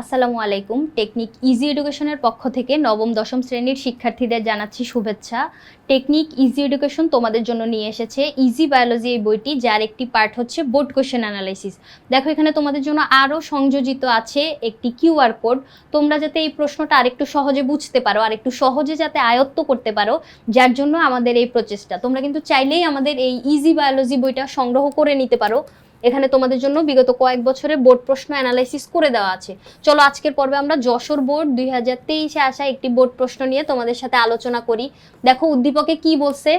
আসসালামু আলাইকুম। Technique easy এডুকেশনের পক্ষ থেকে নবম, দশম শ্রেণির শিক্ষার্থীদের জানাচ্ছি শুভেচ্ছা। টেকনিক ইজি এডুকেশন তোমাদের জন্য নিয়ে এসেছে ইজি বায়োলজি এই বইটি, যার একটি পার্ট হচ্ছে বোর্ড কোশ্চেন অ্যানালাইসিস। দেখো, এখানে তোমাদের জন্য আরও সংযোজিত আছে একটি কিউআর কোড। তোমরা যাতে এই প্রশ্নটা আরেকটু সহজে বুঝতে পারো আর একটু সহজে যাতে আয়ত্ত করতে পারো, যার জন্য আমাদের এই প্রচেষ্টা। তোমরা কিন্তু চাইলেই আমাদের এই ইজি বায়োলজি বইটা সংগ্রহ করে নিতে পারো। এখানে তোমাদের জন্য বিগত কয়েক বছরে বোর্ড প্রশ্ন অ্যানালাইসিস করে দেওয়া আছে। চলো আজকের পর্বে আমরা যশোর বোর্ড দুই হাজার তেইশে আসা একটি বোর্ড প্রশ্ন নিয়ে তোমাদের সাথে আলোচনা করি। দেখো, উদ্দীপকে কি বলছে?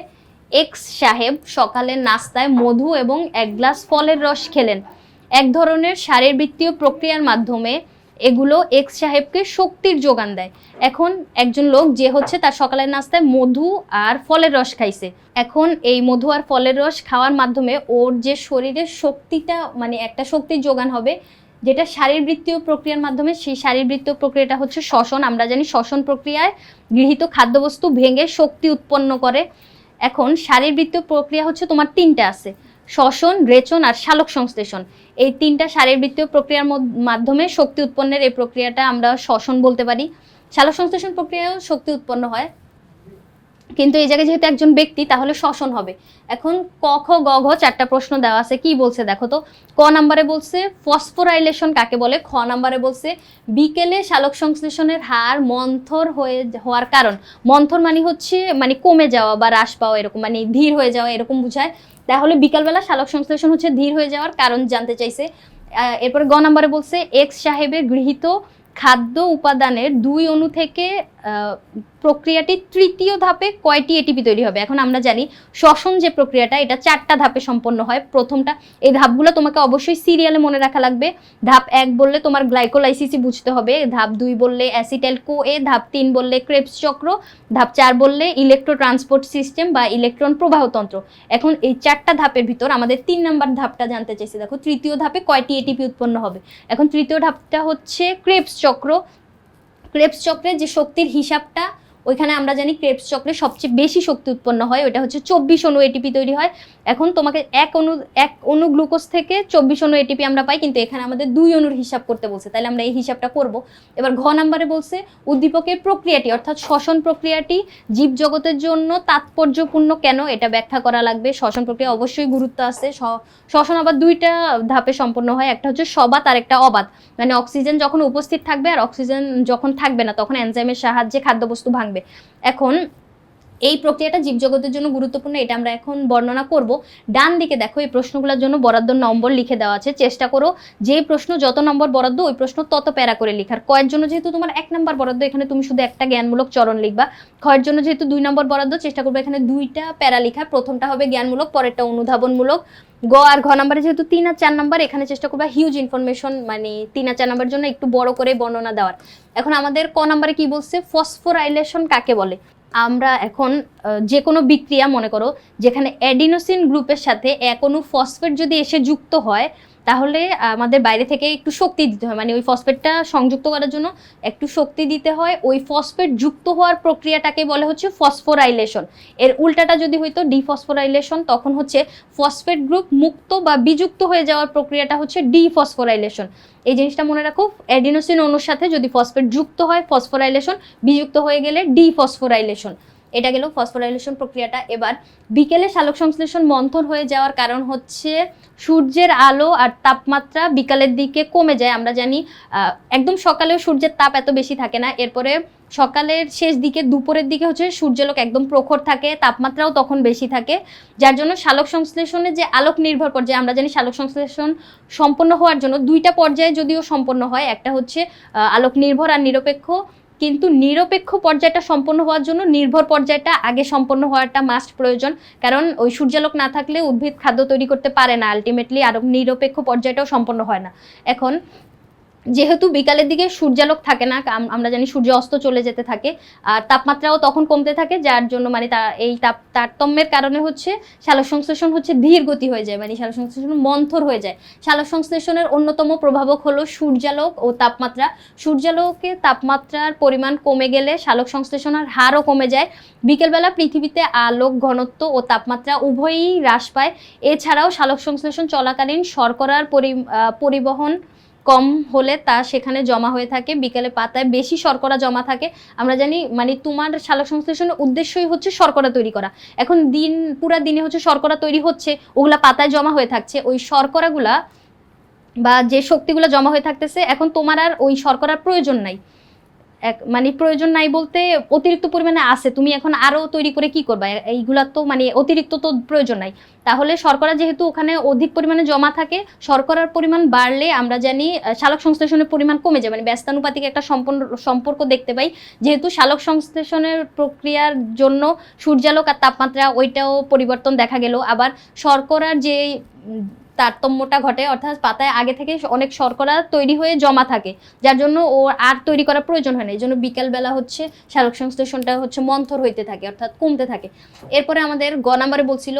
এক্স সাহেব সকালের নাস্তায় মধু এবং এক গ্লাস ফলের রস খেলেন। এক ধরনের শারীরবৃত্তীয় প্রক্রিয়ার মাধ্যমে এগুলো এক্স সাহেবকে শক্তির যোগান দেয়। এখন একজন লোক যে হচ্ছে তার সকালের নাস্তায় মধু আর ফলের রস খাইছে। এখন এই মধু আর ফলের রস খাওয়ার মাধ্যমে ওর যে শরীরের শক্তিটা মানে একটা শক্তির যোগান হবে, যেটা শারীরবৃত্তীয় প্রক্রিয়ার মাধ্যমে, সেই শারীরবৃত্তীয় প্রক্রিয়াটা হচ্ছে শ্বসন। আমরা জানি শ্বসন প্রক্রিয়ায় গৃহীত খাদ্যবস্তু ভেঙে শক্তি উৎপন্ন করে। এখন শারীরবৃত্তীয় প্রক্রিয়া হচ্ছে তোমার তিনটা আছে। শ্বসন, রেচন আর শালক সংশ্লেষণ। এই তিনটা শারীরবৃত্তীয় প্রক্রিয়ার মাধ্যমে শক্তি উৎপন্নের এই প্রক্রিয়াটা আমরা শ্বসন বলতে পারি। শালক সংশ্লেষণ প্রক্রিয়াও শক্তি উৎপন্ন হয়। কিন্তু এই জায়গায় যেহেতু একজন ব্যক্তি, তাহলে শ্বসন হবে। এখন ক, খ, গ, ঘ চারটা প্রশ্ন দেওয়া আছে। কি বলছে দেখো তো? ক নাম্বারে বলছে ফসফোরাইলেশন কাকে বলে? খ নাম্বারে বলছে বিকেলে শালক সংশ্লেষণের হার মন্থর হয়ে হওয়ার কারণ। মন্থর মানে হচ্ছে মানে কমে যাওয়া বা হ্রাস পাওয়া এরকম মানে ধীর হয়ে যাওয়া এরকম বোঝায়। তাহলে বিকালবেলা শালক সংশ্লেষণ হচ্ছে ধীর হয়ে যাওয়ার কারণ জানতে চাইছে। এরপর এরপরে গ নাম্বারে বলছে এক্স সাহেবের গৃহীত খাদ্য উপাদানের দুই অণু থেকে প্রক্রিয়াটি তৃতীয় ধাপে কয়টি এটিপি তৈরি হবে? এখন আমরা জানি শ্বসন যে প্রক্রিয়াটা, এটা চারটা ধাপে সম্পন্ন হয়। প্রথমটা, এই ধাপগুলো তোমাকে অবশ্যই সিরিয়ালে মনে রাখা লাগবে। ধাপ এক বললে তোমার গ্লাইকোলাইসিসই বুঝতে হবে। ধাপ দুই বললে অ্যাসিটাইল কো এ ধাপ তিন বললে ক্রেপস চক্র, ধাপ চার বললে ইলেকট্রো ট্রান্সপোর্ট সিস্টেম বা ইলেকট্রন প্রবাহতন্ত্র এখন এই চারটা ধাপের ভিতর আমাদের তিন নম্বর ধাপটা জানতে চাইছি। দেখো, তৃতীয় ধাপে কয়টি এটিপি উৎপন্ন হবে? এখন তৃতীয় ধাপটা হচ্ছে ক্রেপস চক্র। ক্রেপস চক্রের যে শক্তির হিসাবটা ওইখানে আমরা জানি ক্রেপস চক্রে সবচেয়ে বেশি শক্তি উৎপন্ন হয় ওটা হচ্ছে চব্বিশ অনু এটিপি তৈরি হয়। এখন তোমাকে এক অণু এক অণু গ্লুকোজ থেকে চব্বিশ অণু এটিপি আমরা পাই, কিন্তু এখানে আমাদের দুই অণুর হিসাব করতে বলছে। তাহলে আমরা এই হিসাবটা করব। এবার ঘ নাম্বারে বলছে, উদ্দীপকের প্রক্রিয়াটি, অর্থাৎ শ্বসন প্রক্রিয়াটি জীবজগতের জন্য তাৎপর্যপূর্ণ কেন? এটা ব্যাখ্যা করা লাগবে। শ্বসন প্রক্রিয়া অবশ্যই গুরুত্ব আছে। শ্বসন আবার দুইটা ধাপে সম্পন্ন হয়, একটা হচ্ছে সবাত আর একটা অবাত। মানে অক্সিজেন যখন উপস্থিত থাকবে, আর অক্সিজেন যখন থাকবে না, তখন এনজাইমের সাহায্যে খাদ্যবস্তু ভাঙবে। এখন এই প্রক্রিয়াটা জীবজগতের জন্য গুরুত্বপূর্ণ, এটা আমরা এখন বর্ণনা করব। ডান দিকে দেখো, এই প্রশ্নগুলোর জন্য বরাদ্দ নম্বর লিখে দেওয়া আছে। চেষ্টা করো, যে প্রশ্ন যত নম্বর বরাদ্দ, ওই প্রশ্ন তত প্যারা করে লেখার। কয়ের জন্য যেহেতু তোমার এক নম্বর বরাদ্দ, এখানে তুমি শুধু একটা জ্ঞানমূলক চরণ লিখবা। ক্ষয়ের জন্য যেহেতু দুই নম্বর বরাদ্দ, চেষ্টা করবে এখানে দুইটা প্যারা লেখা প্রথমটা হবে জ্ঞানমূলক, পরেরটা অনুধাবনমূলক। গ আর ঘ নাম্বারে যেহেতু তিন আর চার নাম্বার, এখানে চেষ্টা করবা হিউজ ইনফরমেশন মানে তিন আর চার নাম্বার জন্য একটু বড় করে বর্ণনা দেওয়ার। এখন আমাদের ক নাম্বারে কি বলছে? ফসফোরাইলেশন কাকে বলে? আমরা এখন যে কোনো বিক্রিয়া, মনে করো, যেখানে অ্যাডিনোসিন গ্রুপের সাথে অণু ফসফেট যদি এসে যুক্ত হয় তাহলে আমাদের বাইরে থেকে একটু শক্তি দিতে হয়। মানে ওই ফসফেটটা সংযুক্ত করার জন্য একটু শক্তি দিতে হয়। ওই ফসফেট যুক্ত হওয়ার প্রক্রিয়াটাকে বলে হচ্ছে ফসফোরাইলেশন। এর উল্টাটা যদি হইতো, ডিফসফোরাইলেশন, তখন হচ্ছে ফসফেট গ্রুপ মুক্ত বা বিযুক্ত হয়ে যাওয়ার প্রক্রিয়াটা হচ্ছে ডিফসফোরাইলেশন। এই জিনিসটা মনে রাখো, অ্যাডিনোসিন অণুর সাথে যদি ফসফেট যুক্ত হয়, ফসফোরাইলেশন, বিযুক্ত হয়ে গেলে ডিফসফোরাইলেশন। এটা গেল ফসফোরাইলেশন প্রক্রিয়াটা। এবার বিকেলে সালোক সংশ্লেষণ মন্থর হয়ে যাওয়ার কারণ হচ্ছে সূর্যের আলো আর তাপমাত্রা বিকালের দিকে কমে যায়। আমরা জানি একদম সকালেও সূর্যের তাপ এত বেশি থাকে না। এরপরে সকালের শেষ দিকে দুপুরের দিকে হচ্ছে সূর্যালোক একদম প্রখর থাকে, তাপমাত্রাও তখন বেশি থাকে। যার জন্য সালোক সংশ্লেষণের যে আলোক নির্ভর পর্যায়ে আমরা জানি সালোক সংশ্লেষণ সম্পন্ন হওয়ার জন্য দুইটা পর্যায়ে যদিও সম্পন্ন হয়, একটা হচ্ছে আলোক নির্ভর আর নিরপেক্ষ। কিন্তু নিরপেক্ষ পর্যায়টা সম্পন্ন হওয়ার জন্য নির্ভর পর্যায়টা আগে সম্পন্ন হওয়াটা মাস্ট প্রয়োজন। কারণ ওই সূর্যালোক না থাকলে উদ্ভিদ খাদ্য তৈরি করতে পারে না। আলটিমেটলি আর নিরপেক্ষ পর্যায়টাও সম্পন্ন হয় না। এখন যেহেতু বিকালের দিকে সূর্যালোক থাকে না আমরা জানি সূর্য অস্ত চলে যেতে থাকে, আর তাপমাত্রাও তখন কমতে থাকে, যার জন্য মানে তা, এই তাপ, তারতম্যের কারণে হচ্ছে সালোক সংশ্লেষণ হচ্ছে ধীর গতি হয়ে যায় মানে সালোক সংশ্লেষণ মন্থর হয়ে যায়। সালোক সংশ্লেষণের অন্যতম প্রভাবক হলো সূর্যালোক ও তাপমাত্রা। সূর্যালোকে তাপমাত্রার পরিমাণ কমে গেলে সালোক সংশ্লেষণের হারও কমে যায়। বিকেলবেলা পৃথিবীতে আলোক, ঘনত্ব ও তাপমাত্রা উভয়ই হ্রাস পায়। এছাড়াও সালোক সংশ্লেষণ চলাকালীন শর্করার পরি পরিবহন কম হলে তা সেখানে জমা হয়ে থাকে, বিকেলে পাতায় বেশি শর্করা জমা থাকে। আমরা জানি মানে তোমার শালক সংশ্লেষণের উদ্দেশ্যই হচ্ছে শর্করা তৈরি করা। এখন দিন, পুরা দিনে হচ্ছে শর্করা তৈরি হচ্ছে, ওগুলা পাতায় জমা হয়ে থাকছে। ওই শর্করাগুলা বা যে শক্তিগুলো জমা হয়ে থাকতেছে, এখন তোমার আর ওই শর্করার প্রয়োজন নাই। এক মানে প্রয়োজন নাই বলতে অতিরিক্ত পরিমাণে আছে। তুমি এখন আরও তৈরি করে কি করবা? এইগুলা তো মানে অতিরিক্ত তো প্রয়োজন নাই। তাহলে শর্করা যেহেতু ওখানে অধিক পরিমাণে জমা থাকে শর্করার পরিমাণ বাড়লে আমরা জানি শালক সংশ্লেষণের পরিমাণ কমে যায়। মানে ব্যস্তানুপাতিক একটা সম্পন্ন সম্পর্ক দেখতে পাই। যেহেতু সালোক সংশ্লেষণের প্রক্রিয়ার জন্য সূর্যালোক আর তাপমাত্রা ওইটাও পরিবর্তন দেখা গেল। আবার শর্করার যে তারতম্যটা ঘটে, অর্থাৎ পাতায় আগে থেকে অনেক শর্করা তৈরি হয়ে জমা থাকে, যার জন্য ও আর তৈরি করার প্রয়োজন হয় না। এই জন্য বিকালবেলা হচ্ছে সালোক সংশ্লেষণটা হচ্ছে মন্থর হইতে থাকে, অর্থাৎ কমতে থাকে। এরপরে আমাদের গ নাম্বারে বলছিল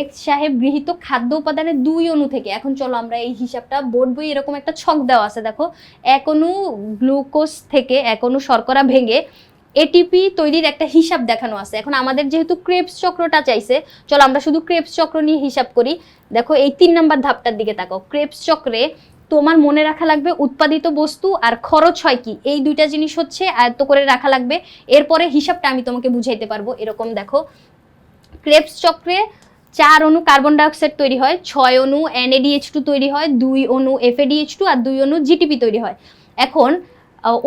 এক্স সাহেব গৃহীত খাদ্য উপাদানের দুই অণু থেকে, এখন চলো আমরা এই হিসাবটা বোর্ড বই এরকম একটা ছক দেওয়া আছে, দেখো। এক অণু গ্লুকোজ থেকে এক অণু শর্করা ভেঙে এটিপি তৈরির একটা হিসাব দেখানো আছে। এখন আমাদের যেহেতু ক্রেপস চক্রটা চাইছে, চলো আমরা শুধু ক্রেপস চক্র নিয়ে হিসাব করি। দেখো, এই তিন নাম্বার ধাপটার দিকে তাকাও। ক্রেপস চক্রে তোমার মনে রাখা লাগবে উৎপাদিত বস্তু আর খরচ হয় কি? এই দুইটা জিনিস হচ্ছে আয়ত্ত করে রাখা লাগবে। এরপরে হিসাবটা আমি তোমাকে বুঝাইতে পারব। এরকম দেখো। ক্রেপস চক্রে চার অণু কার্বন ডাইঅক্সাইড তৈরি হয়, ছয় অণু এনএডিএইচ টু তৈরি হয়, দুই অণু এফএডিএইচ টু আর দুই অণু জিটিপি তৈরি হয়। এখন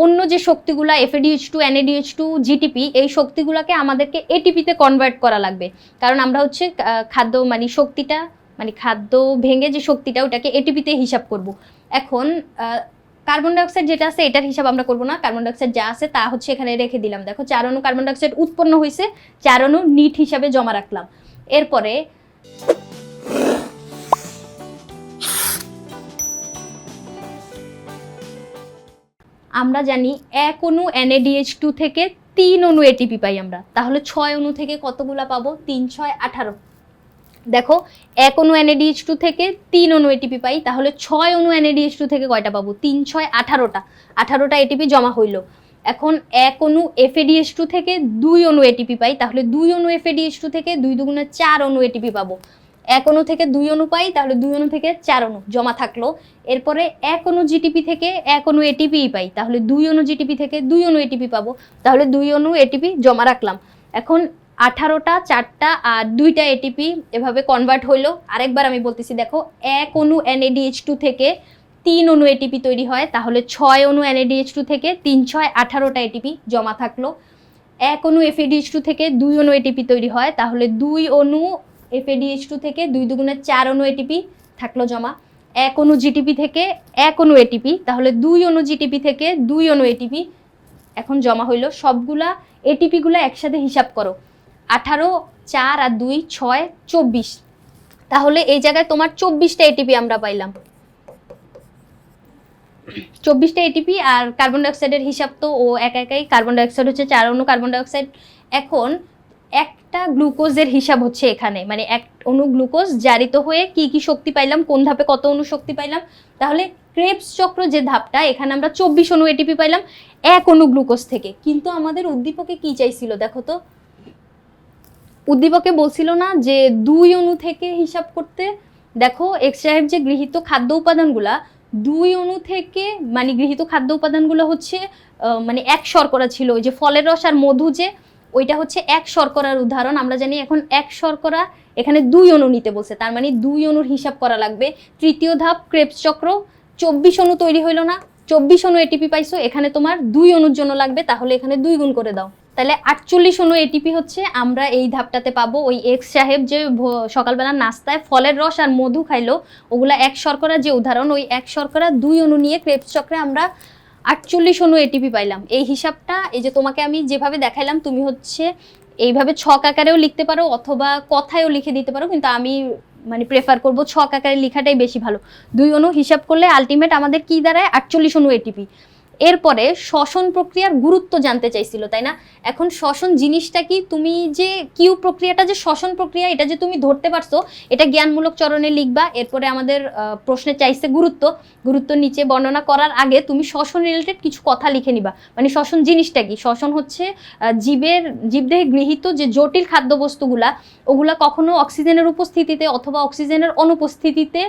অন্য যে শক্তিগুলা FADH two NADH two GTP এই শক্তিগুলোকে আমাদেরকে এটিপিতে কনভার্ট করা লাগবে। কারণ আমরা হচ্ছে খাদ্য মানে শক্তিটা মানে খাদ্য ভেঙে যে শক্তিটা, ওটাকে এটিপিতে হিসাব করব। এখন কার্বন ডাইঅক্সাইড যেটা আছে, এটার হিসাব আমরা করব না। কার্বন ডাইঅক্সাইড যা আছে, তা হচ্ছে এখানে রেখে দিলাম। দেখো, চার কার্বন ডাইঅক্সাইড উৎপন্ন হয়েছে চার নিট হিসাবে জমা রাখলাম। এরপরে আমরা জানি এক অণু এনএডিএইচ টু থেকে তিন অণু এটিপি পাই আমরা। তাহলে ছয় অণু থেকে কতগুলা পাবো? তিন, ছয়, আঠারো। দেখো, এক অণু এনএডিএইচ টু থেকে তিন অণু এটিপি পাই, তাহলে ছয় অণু এনএডিএইচ টু থেকে কয়টা পাবো? তিন, ছয়, আঠারোটা। আঠারোটা এটিপি জমা হইল। এখন এক অণু এফএডিএস টু থেকে দুই অণু এটিপি পাই, তাহলে দুই অণু এফএডিএস টু থেকে দুই দুগুণে চার অণু এটিপি পাবো। এক অণু থেকে দুই অণু পাই, তাহলে দুই অণু থেকে চার অণু জমা থাকল। এরপরে এক অণু জিটিপি থেকে এক অণু এটিপি পাই, তাহলে দুই অণু জিটিপি থেকে দুই অণু এটিপি পাবো, তাহলে দুই অণু এটিপি জমা রাখলাম। এখন আঠারোটা, চারটা আর দুইটা এটিপি এভাবে কনভার্ট হইল। আরেকবার আমি বলতেছি, দেখো, এক অণু এনএডিএইচ টু থেকে তিন অণু এটিপি তৈরি হয়, তাহলে ছয় অণু এনএডিএইচ টু থেকে তিন, ছয়, আঠারোটা এটিপি জমা থাকল। এক অণু এফএডিএইচ টু থেকে দুই অণু এটিপি তৈরি হয়, তাহলে দুই অণু এফএডিএইচ টু থেকে দুই দুগুণে চার অণু এটিপি থাকল জমা। এক অণু জিটিপি থেকে এক অণু এটিপি তাহলে দুই অণু জিটিপি থেকে দুই অণু এটিপি এখন জমা হইল। সবগুলা এটিপিগুলো একসাথে হিসাব করো। আঠারো, চার আর দুই, ছয়, চব্বিশ। তাহলে এই জায়গায় তোমার চব্বিশটা এটিপি আমরা পাইলাম। চব্বিশটা এটিপি আর কার্বন ডাইঅক্সাইডের হিসাব তো ও একা একাই। কার্বন ডাইঅক্সাইড হচ্ছে চার অণু কার্বন ডাইঅক্সাইড এখন একটা গ্লুকোজের হিসাব হচ্ছে এখানে। মানে এক অণু গ্লুকোজ জারিত হয়ে কি কি শক্তি পাইলাম, কোন ধাপে কত অণু শক্তি পাইলাম, তাহলে ক্রেপস চক্র যে ধাপটা, এখানে আমরা চব্বিশ অণু এটিপি পাইলাম, এক অণু গ্লুকোজ থেকে। কিন্তু আমাদের উদ্দীপকে কি চাইছিল দেখো তো? উদ্দীপকে বলছিল না যে দুই অণু থেকে হিসাব করতে, দেখো এক্স সাহেব যে গৃহীত খাদ্য উপাদানগুলা, দুই অণু থেকে মানে গৃহীত খাদ্য উপাদানগুলো হচ্ছে মানে এক শর্করা ছিল, ওই যে ফলের রস আর মধু যে ওইটা হচ্ছে এক শর্করার উদাহরণ। আমরা জানি এখন এক শর্করা এখানে দুই অণু নিতে বলছে। তার মানে দুই অণুর হিসাব করা লাগবে। তৃতীয় ধাপ, ক্রেপস চক্র। চব্বিশ অণু তৈরি হইল না। চব্বিশ অণু এটিপি পাইছো, এখানে তোমার দুই অণুর জন্য লাগবে, তাহলে এখানে দুই গুণ করে দাও। তাহলে আটচল্লিশ অণু এটিপি হচ্ছে, আমরা এই ধাপটাতে পাবো। ওই এক্স সাহেব যে সকালবেলা নাস্তায় ফলের রস আর মধু খাইলো, ওগুলা এক শর্করা যে উদাহরণ, ওই এক শর্করা দুই অণু নিয়ে ক্রেপস চক্রে আমরা আটচল্লিশ অনু এটিপি পাইলাম। এই হিসাবটা, এই যে তোমাকে আমি যেভাবে দেখাইলাম, তুমি হচ্ছে এইভাবে ছক আকারেও লিখতে পারো অথবা কথায়ও লিখে দিতে পারো, কিন্তু আমি মানে প্রেফার করব ছক আকারে লেখাটাই বেশি ভালো। দুই অনু হিসাব করলে আলটিমেট আমাদের কি দাঁড়ায়? আটচল্লিশ অনু এটিপি এরপরে শ্বসন প্রক্রিয়ার গুরুত্ব জানতে চাইছিল, তাই না? এখন শ্বসন জিনিসটা কি? তুমি যে কিউ প্রক্রিয়াটা যে শ্বসন প্রক্রিয়া, এটা যে তুমি ধরতে পারছ, এটা জ্ঞানমূলক চরণে লিখবা, এরপরে আমাদের প্রশ্নে চাইছে গুরুত্ব। গুরুত্ব নিচে বর্ণনা করার আগে তুমি শ্বসন রিলেটেড কিছু কথা লিখে নিবা। মানে শ্বসন জিনিসটা কি? শ্বসন হচ্ছে জীবের, জীবদেহে গৃহীত যে জটিল খাদ্যবস্তুগুলা, ওগুলা কখনো অক্সিজেনের উপস্থিতিতে অথবা অক্সিজেনের অনুপস্থিতিতে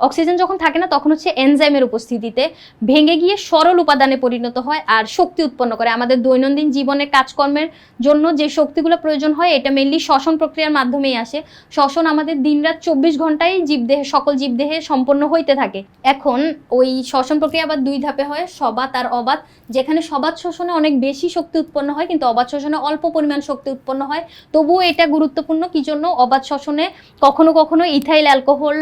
অক্সিজেন যখন থাকে না, তখন হচ্ছে এনজাইমের উপস্থিতিতে ভেঙে গিয়ে সরল উপাদানে পরিণত হয় আর শক্তি উৎপন্ন করে। আমাদের দৈনন্দিন জীবনের কাজকর্মের জন্য যে শক্তিগুলো প্রয়োজন হয়, এটা মেনলি শ্বসন প্রক্রিয়ার মাধ্যমেই আসে। শ্বসন আমাদের দিনরাত চব্বিশ ঘন্টায় জীবদেহে, সকল জীবদেহে সম্পন্ন হইতে থাকে। এখন ওই শ্বসন প্রক্রিয়া আবার দুই ধাপে হয়, সবাত আর অবাত। যেখানে সবাত শোষণে অনেক বেশি শক্তি উৎপন্ন হয়, কিন্তু অবাত শোষণে অল্প পরিমাণ শক্তি উৎপন্ন হয়। তবুও এটা গুরুত্বপূর্ণ, কি জন্য? অবাত শোষণে কখনো কখনো ইথাইল, অ্যালকোহল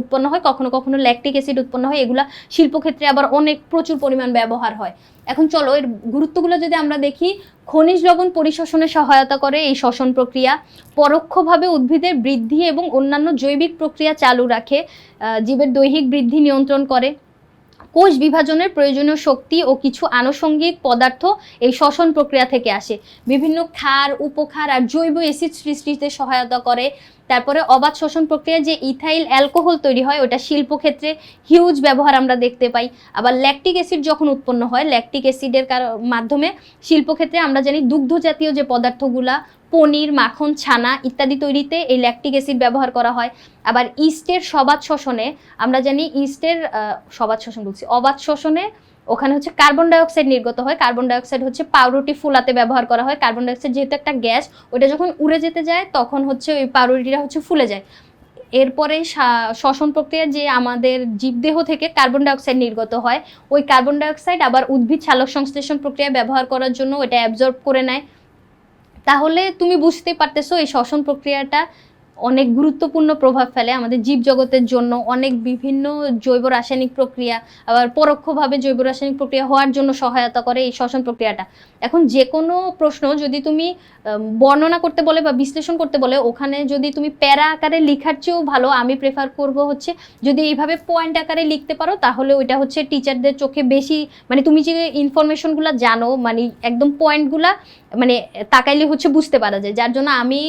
উৎপন্ন হয়। কখনো কখনো ল্যাকটিক অ্যাসিড উৎপন্ন হয়, এগুলা শিল্পক্ষেত্রে আবার অনেক প্রচুর পরিমাণ ব্যবহার হয়। এখন চলো, এর গুরুত্বগুলো যদি আমরা দেখি, খনিজ লবণ পরিশোষণে সহায়তা করে এই শ্বসন প্রক্রিয়া, পরোক্ষভাবে উদ্ভিদের বৃদ্ধি এবং অন্যান্য জৈবিক প্রক্রিয়া চালু রাখে জীবের দৈহিক বৃদ্ধি নিয়ন্ত্রণ করে। কোষ বিভাজনের প্রয়োজনীয় শক্তি ও কিছু আনুষঙ্গিক পদার্থ এই শ্বসন প্রক্রিয়া থেকে আসে। বিভিন্ন ক্ষার, উপক্ষার আর জৈব অ্যাসিড সৃষ্টিতে সহায়তা করে। তারপরে অবাধ শোষণ প্রক্রিয়ায় যে ইথাইল অ্যালকোহল তৈরি হয়, ওটা শিল্পক্ষেত্রে হিউজ ব্যবহার আমরা দেখতে পাই। আবার ল্যাকটিক অ্যাসিড যখন উৎপন্ন হয় ল্যাকটিক অ্যাসিডের মাধ্যমে শিল্পক্ষেত্রে আমরা জানি দুগ্ধ জাতীয় যে পদার্থগুলা পনির, মাখন, ছানা ইত্যাদি তৈরিতে এই ল্যাকটিক অ্যাসিড ব্যবহার করা হয়। আবার ইস্টের সবাত শোষণে আমরা জানি ইস্টের সবাত শোষণ বলছি অবাধ শোষণে ওখানে হচ্ছে কার্বন ডাইঅক্সাইড নির্গত হয়। কার্বন ডাইঅক্সাইড হচ্ছে পাউরুটি ফুলাতে ব্যবহার করা হয়। কার্বন ডাইঅক্সাইড যেহেতু একটা গ্যাস ওটা যখন উড়ে যেতে যায়, তখন হচ্ছে ওই পাউরুটিটা হচ্ছে ফুলে যায়। এরপরে শ্বসন প্রক্রিয়া যে আমাদের জীবদেহ থেকে কার্বন ডাইঅক্সাইড নির্গত হয়, ওই কার্বন ডাইঅক্সাইড আবার উদ্ভিদ সালোক সংশ্লেষণ প্রক্রিয়া ব্যবহার করার জন্য এটা অ্যাবজর্ব করে নেয়। তাহলে তুমি বুঝতেই পারতেছো এই শ্বসন প্রক্রিয়াটা অনেক গুরুত্বপূর্ণ প্রভাব ফেলে আমাদের জীবজগতের জন্য, অনেক বিভিন্ন জৈব রাসায়নিক প্রক্রিয়া, আবার পরোক্ষভাবে জৈব রাসায়নিক প্রক্রিয়া হওয়ার জন্য সহায়তা করে এই শ্বসন প্রক্রিয়াটা। এখন যে কোনো প্রশ্ন যদি তুমি বর্ণনা করতে বলে বা বিশ্লেষণ করতে বলে, ওখানে যদি তুমি প্যারা আকারে লেখার চেয়েও ভালো, আমি প্রেফার করব হচ্ছে যদি এইভাবে পয়েন্ট আকারে লিখতে পারো, তাহলে ওইটা হচ্ছে টিচারদের চোখে বেশি মানে তুমি যে ইনফরমেশনগুলো জানো মানে একদম পয়েন্টগুলা মানে তাকাইলে হচ্ছে বুঝতে পারা যায়। যার জন্য আমি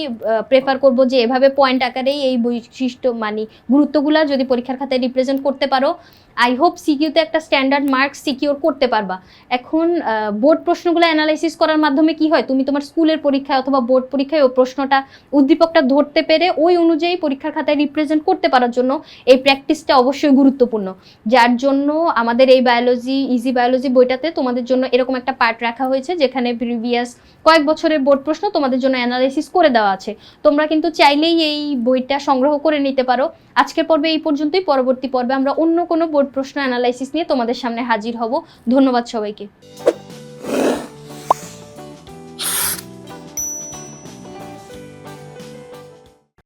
প্রেফার করব যে এভাবে পয়েন্ট আকারেই এই বৈশিষ্ট্য মানে গুরুত্বগুলা যদি পরীক্ষার খাতায় রিপ্রেজেন্ট করতে পারো আই হোপ সিকিউতে একটা স্ট্যান্ডার্ড মার্কস সিকিউর করতে পারবা। এখন বোর্ড প্রশ্নগুলো অ্যানালাইসিস করার মাধ্যমে কি হয়? তুমি তোমার স্কুলের পরীক্ষায় অথবা বোর্ড পরীক্ষায় ওই প্রশ্নটা উদ্দীপকটা ধরতে পেরে ওই অনুযায়ী পরীক্ষার খাতায় রিপ্রেজেন্ট করতে পারার জন্য এই প্র্যাকটিসটা অবশ্যই গুরুত্বপূর্ণ। যার জন্য আমাদের এই বায়োলজি ইজি বায়োলজি বইটাতে তোমাদের জন্য এরকম একটা পার্ট রাখা হয়েছে, যেখানে প্রিভিয়াস কয়েক বছরের বোর্ড প্রশ্ন তোমাদের জন্য অ্যানালাইসিস করে দেওয়া আছে। তোমরা কিন্তু চাইলেই এই বইটা সংগ্রহ করে নিতে পারো। আজকের পর্বে এই পর্যন্তই। পরবর্তী পর্বে আমরা অন্য কোনো বোর্ড প্রশ্ন অ্যানালাইসিস নিয়ে তোমাদের সামনে হাজির হব। ধন্যবাদ সবাইকে।